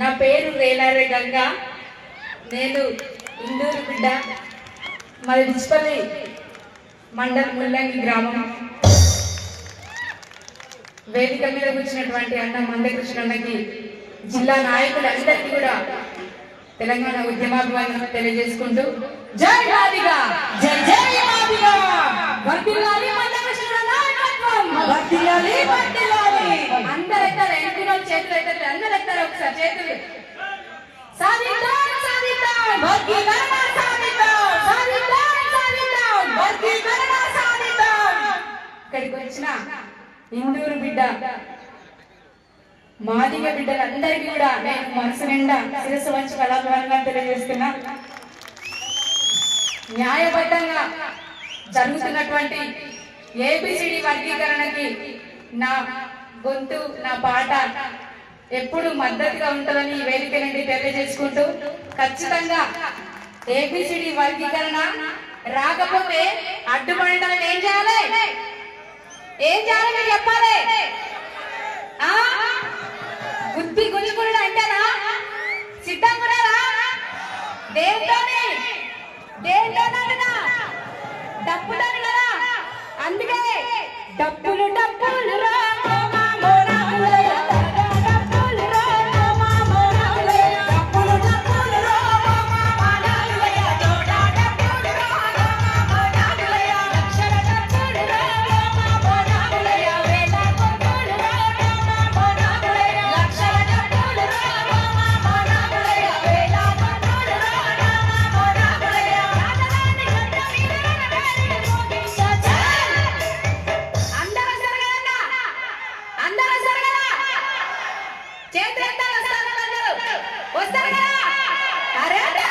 నా పేరు రేలారే గంగా. నేను ఇందూరు బిడ్డ. మాది డిచ్పల్లి మండల్ ముల్లంగి గ్రామం. వేదిక మీద కూర్చున్నటువంటి అన్న మందకృష్ణకి జిల్లా నాయకులందరికీ కూడా తెలంగాణ ఉద్యమాభిమానం తెలియజేసుకుంటూ జై మాదిగా జై జై మాదిగా చేతులు సాధిద్దాం సాధిద్దాం వర్గీకరణ సాధిద్దాం. సాధిద్దాం సాధిద్దాం వర్గీకరణ సాధిద్దాం. ఇక్కడికి వచ్చిన ఇందూరు బిడ్డ మాదిగ బిడ్డలందరికీ కూడా నేను మనసు నిండా శిరస్సు వంచి కళాభవనంగా తెలియజేస్తున్నా న్యాయబద్ధంగా జరుగుతున్నటువంటి ఏబిసిడి వర్గీకరణకి నా గొంతు నా పాట ఎప్పుడు మద్దతుగా ఉంటుందని ఈ వేదిక నుండి తెలియజేసుకుంటూ ఖచ్చితంగా ఏబిసిడి వర్గీకరణ రాకపోతే అడ్డుపడటం ఏం చేయాలి? ఏం చేయాలి మీరు చెప్పాలి? బుద్ధి గుంజుకున్నాడు అంటేనా? సిద్ధంగా దేంతోనే దేంతోనగా డబ్బుతో కదా? అందుకే డబ్బులు డబ్బు చేతి వస్తారు? కదా అరే